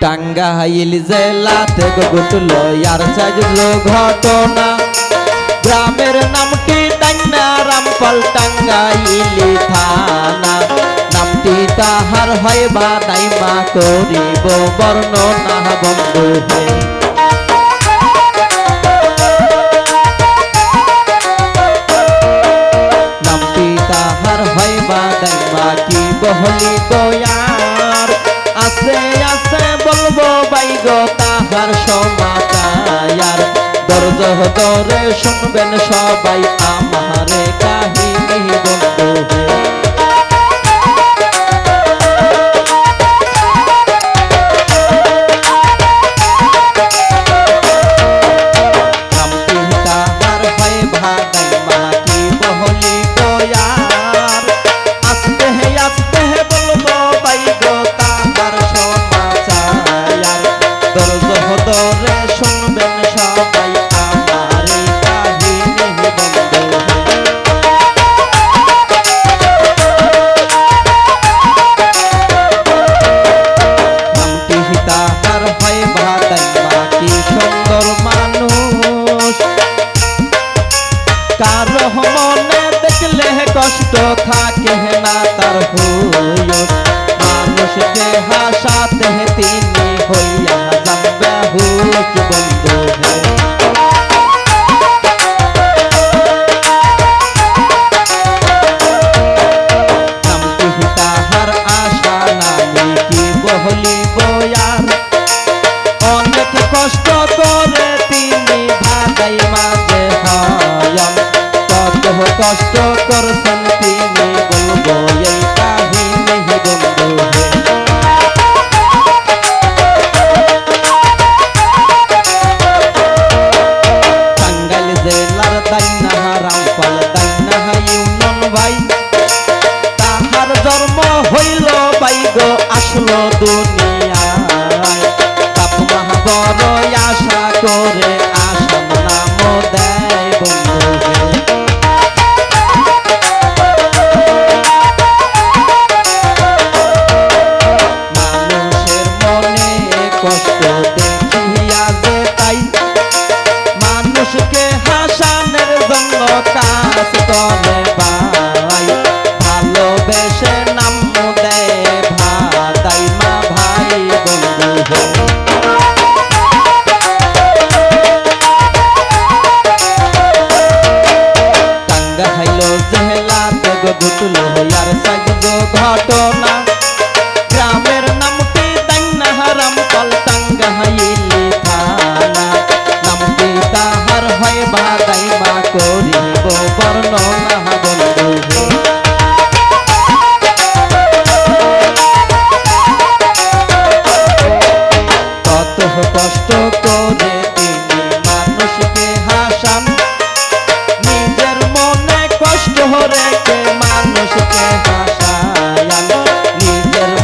টাঙ্গাইল থেকে ঘটল আর সাজল ঘটনা। গ্রামের নামটি টাঙ্গা? রামপাল টাঙ্গাইল থানা। নামটি তাহার হয় বা নাইমা করিব বর্ণনা বন্ধু হয় নামটি তাহার হয় বা নাইমা কি বহলি পাই তাহার সমাচার। দরজ দরে শুনবেন সবাই আমারে কাহি হয়ে দুনিয়া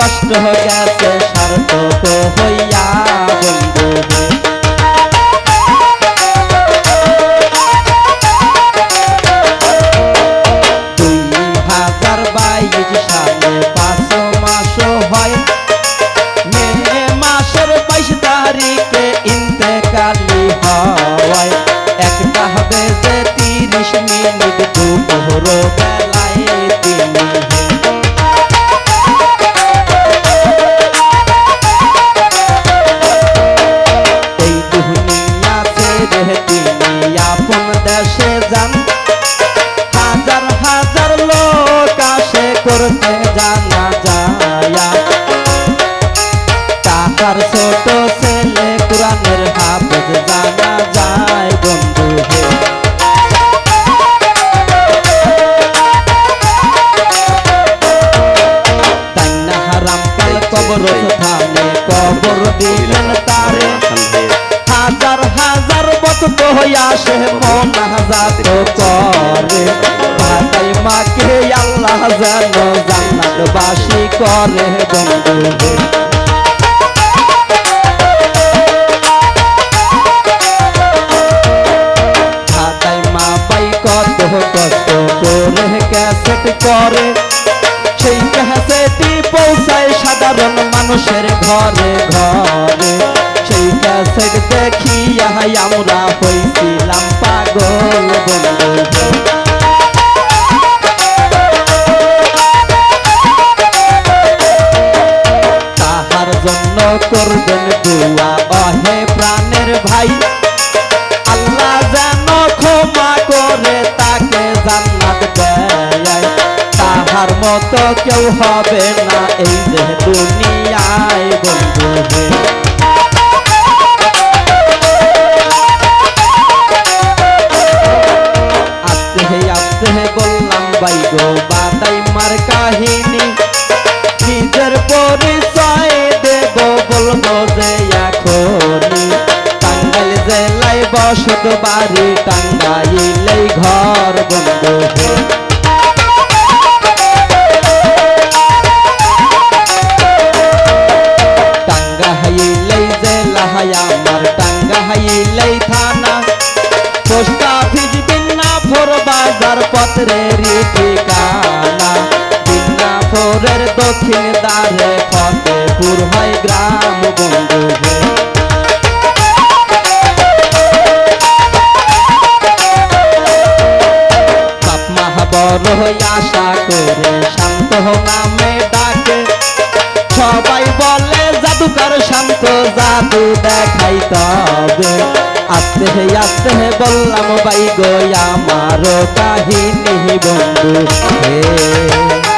কষ্ট হয়ে আমার ছোট ছেলে কোরআনের হাফেজ জানা যায়, বন্ধু হে। তান্না হারাম পাল কবর স্থানে কবর দিলেন তারে। হাজার হাজার বক্ত হইয়া সে মন হাজার করে। ভাতাই মাকে আল্লাহ যেন জান্নাত বাসী করে, বন্ধু ঘরে। ঘরে সেই ক্যাসেট দেখিয়া আমরা হইছিলাম পাগল বন্ধু। তাহার জন্য করবেন দুয়া, অহে প্রাণের ভাই। আল্লাহ যেন ক্ষমা করে তাকে জান্নাত দেয়। তাহার মতো কেউ হবে না এই যে দুনিয়ায় বন্ধু। বসত বাড়ি টাঙ্গাইলেই ঘর বন্ধু। টাঙ্গাইলেই জেলা আমার টাঙ্গাইলেই থানা পোস্ট অফিস বিন্নাফোর বাজার পত্রের ঠিকানা বিন্নাফোরের দক্ষিণ দ্বারে ফতেপুর হয় গ্রাম বন্ধু জাদুকর শান্ত জাদু দেখাই তবে। আস্তে হে আস্তে হে, বললাম বাই গো, আমার কাহিনী বন্ধু, হে।